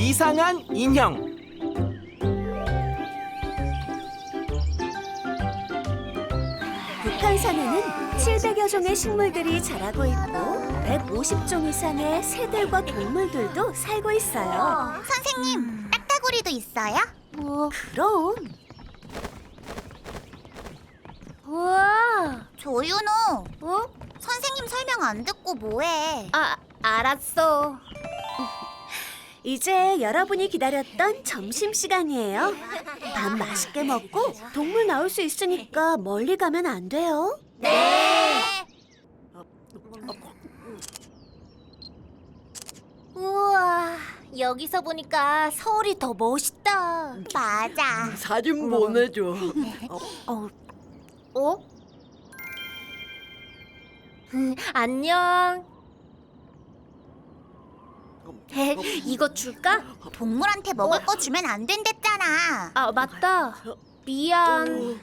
이상한 인형. 북한산에는 700여 종의 식물들이 자라고 있고 150종 이상의 새들과 동물들도 살고 있어요. 선생님, 딱따구리도 있어요? 뭐 그럼 우와. 조윤호. 어? 선생님 설명 안 듣고 뭐해? 아 알았어. 이제 여러분이 기다렸던 점심 시간이에요. 밥 맛있게 먹고 동물 나올 수 있으니까 멀리 가면 안 돼요. 네. 우와. 여기서 보니까 서울이 더 멋있다. 맞아. 사진 보내줘. 어? 어? 음, 안녕. 에, 이거 줄까? 동물한테 먹을 거 주면 안 된댔잖아. 아 맞다. 미안.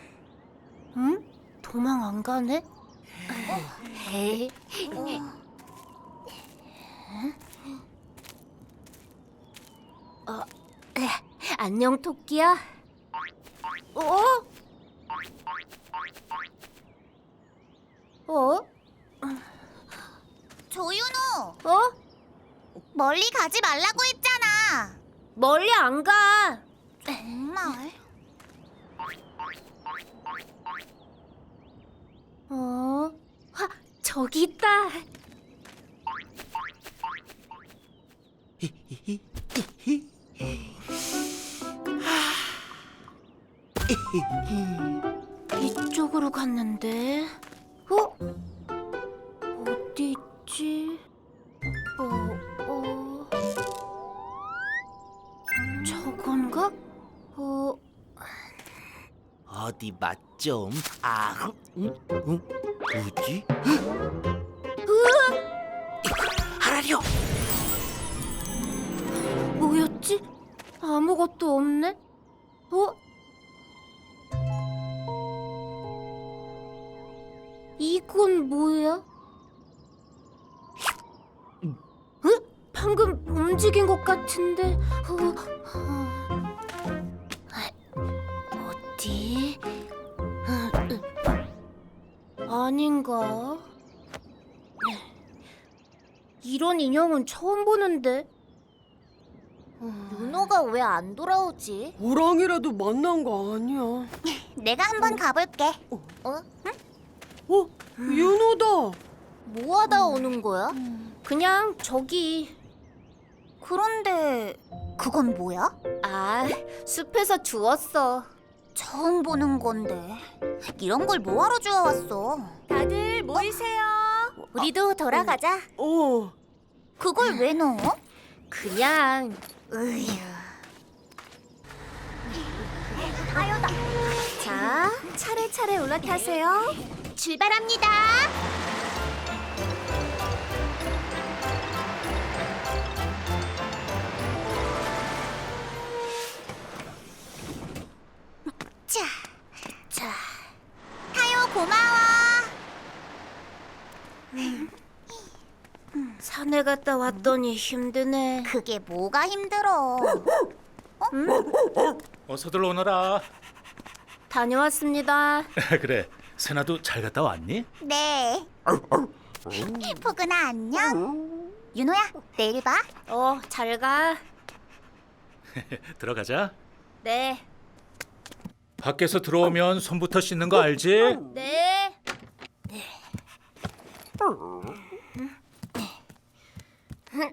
응? 도망 안 가네? 에이. 어, 에, 안녕 토끼야. 어? 어? 조윤호. 어? 멀리 가지 말라고 했잖아. 멀리 안 가. 정말. 어? 하, 저기 있다. 이쪽으로 갔는데, 어디 맛 좀. 아, 응? 응? 뭐지? 하라리오. 뭐였지? 아무것도 없네. 어? 이건 뭐야? 응? 방금 움직인 것 같은데. 어, 어. 아닌가? 이런 인형은 처음 보는데. 윤호가 왜 안 돌아오지? 호랑이라도 만난 거 아니야? 내가 한번 가볼게. 어? 어? 윤호다. 뭐 하다 오는 거야? 그냥 저기 그런데 그건 뭐야? 아 숲에서 주웠어. 처음 보는 건데 이런 걸 뭐하러 주워왔어? 다들 모이세요. 우리도 돌아가자. 어. 그걸 왜 넣어? 그냥 으휴. 자 차례차례 올라타세요. 출발합니다. 산에 갔다 왔더니 힘드네. 그게 뭐가 힘들어? 어서들 오너라. 다녀왔습니다. 그래, 세나도 잘 갔다 왔니? 네. 포근아 안녕. 윤호야 내일 봐. 어 잘 가. 들어가자. 네. 밖에서 들어오면 손부터 씻는 거 알지? 네. 자.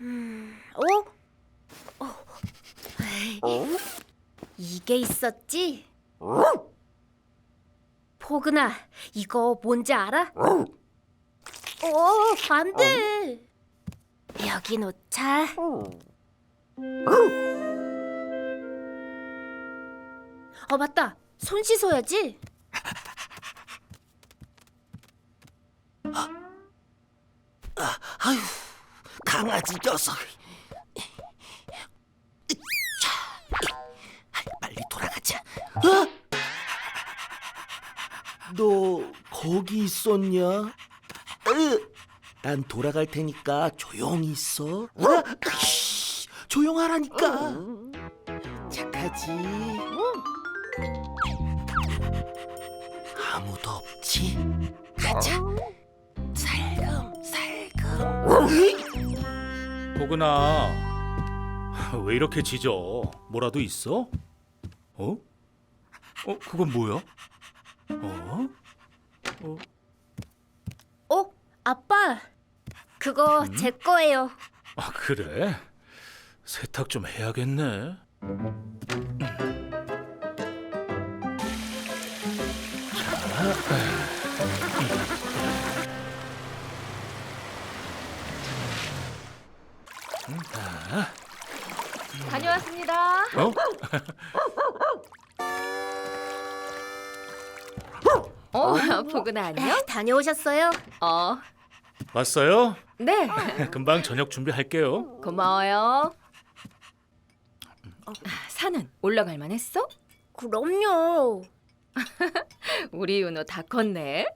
음, 어? 어? 이게 있었지? 포근아, 이거 뭔지 알아? 어, 안 돼. 여기 놓자. 어, 맞다. 손 씻어야지. 아유, 강아지 녀석. 빨리 돌아가자. 어? 너 거기 있었냐? 으, 난 돌아갈 테니까 조용히 있어. 아, 쉬, 조용하라니까. 착하지. 아무도 없지. 가자. 보그나 왜 이렇게 짖어? 뭐라도 있어? 어? 어 그건 뭐야? 어? 어, 아빠. 그거 제 거예요. 아 그래? 세탁 좀 해야겠네. 다녀왔습니다. 어? 어, 보구나 안녕. 다녀오셨어요? 어, 왔어요? 네. 금방 저녁 준비할게요. 고마워요. 산은 올라갈 만했어? 그럼요. 우리 윤호 다 컸네.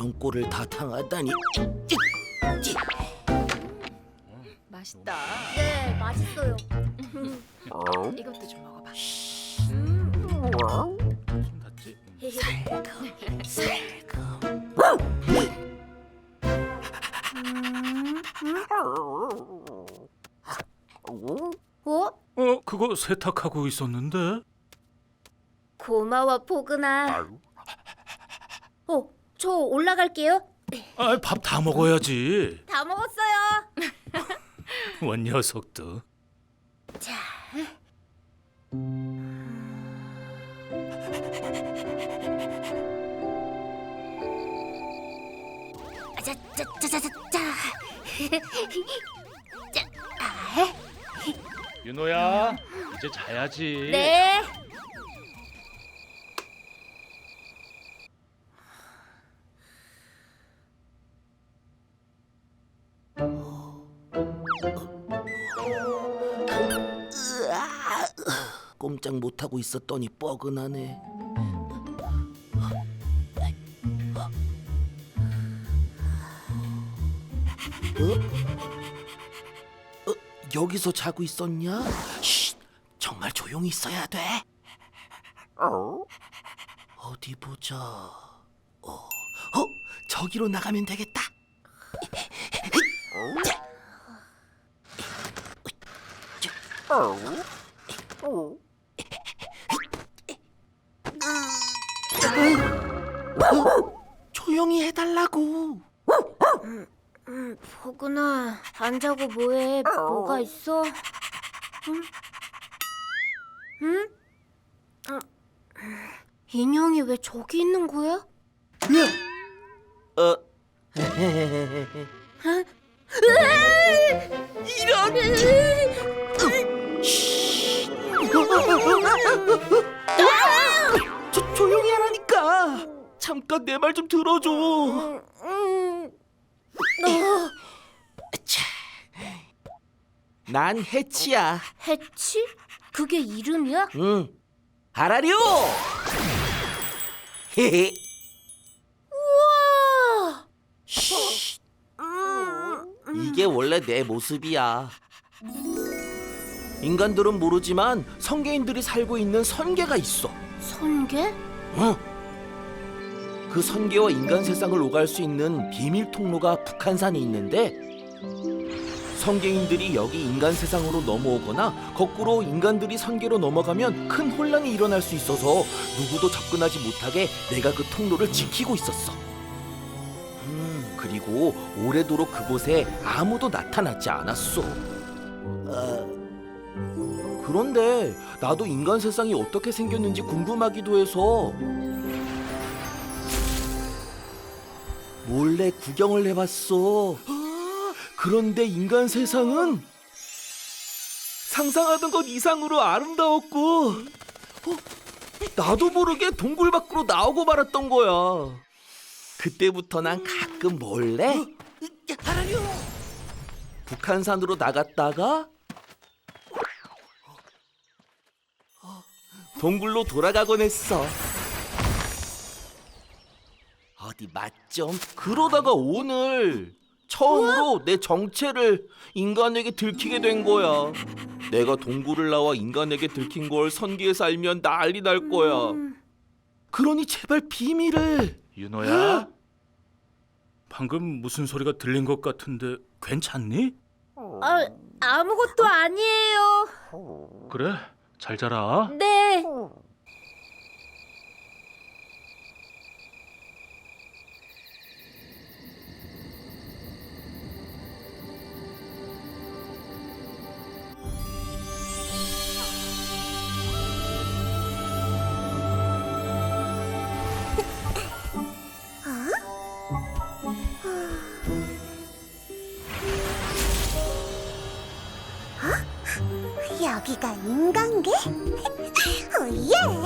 이런 꼴을 다 당하다니. 맛있다. 네, 맛있어요. 이것도 좀 먹어봐. 손 닿지? 어? 어 그거 세탁하고 있었는데. 고마워 포근아. 어, 저 올라갈게요. 아 밥 다 먹어야지. 다 먹었어요. 원 녀석도. 짜짜짜짜짜. 윤호야 이제 자야지. 네. 꼼짝 못하고 있었더니 뻐근하네. 어? 어? 여기서 자고 있었냐? 쉿! 정말 조용히 있어야 돼. 어디 보자. 어, 어? 저기로 나가면 되겠다. 조용히 해달라고. 포근아, 안 자고 뭐해? 뭐가 있어? 응? 응? 어, 인형이 왜 저기 있는 거야? 어, 조, 잠깐 내 말 좀 들어줘. 음, 차. 난 해치야. 해치? 그게 이름이야? 응. 알아려. 헤헤. 우와! 쉿. 이게 원래 내 모습이야. 인간들은 모르지만 성계인들이 살고 있는 선계가 있어. 선계? 응. 그 선계와 인간 세상을 오갈 수 있는 비밀 통로가 북한산에 있는데 성계인들이 여기 인간 세상으로 넘어오거나 거꾸로 인간들이 선계로 넘어가면 큰 혼란이 일어날 수 있어서 누구도 접근하지 못하게 내가 그 통로를 지키고 있었어. 음, 그리고 오래도록 그곳에 아무도 나타나지 않았어. 아, 그런데 나도 인간 세상이 어떻게 생겼는지 궁금하기도 해서 몰래 구경을 해봤어. 그런데 인간 세상은 상상하던 것 이상으로 아름다웠고 어, 나도 모르게 동굴 밖으로 나오고 말았던 거야. 그때부터 난 가끔 몰래 북한산으로 나갔다가 동굴로 돌아가곤 했어. 어디 맛 좀. 그러다가 오늘 처음으로 내 정체를 인간에게 들키게 된 거야. 내가 동굴을 나와 인간에게 들킨 걸 선기에서 알면 난리 날 거야. 그러니 제발 비밀을. 윤호야. 방금 무슨 소리가 들린 것 같은데 괜찮니? 아, 아무것도 아니에요. 그래. 잘 자라. 네. 여기가 인간계? 오예!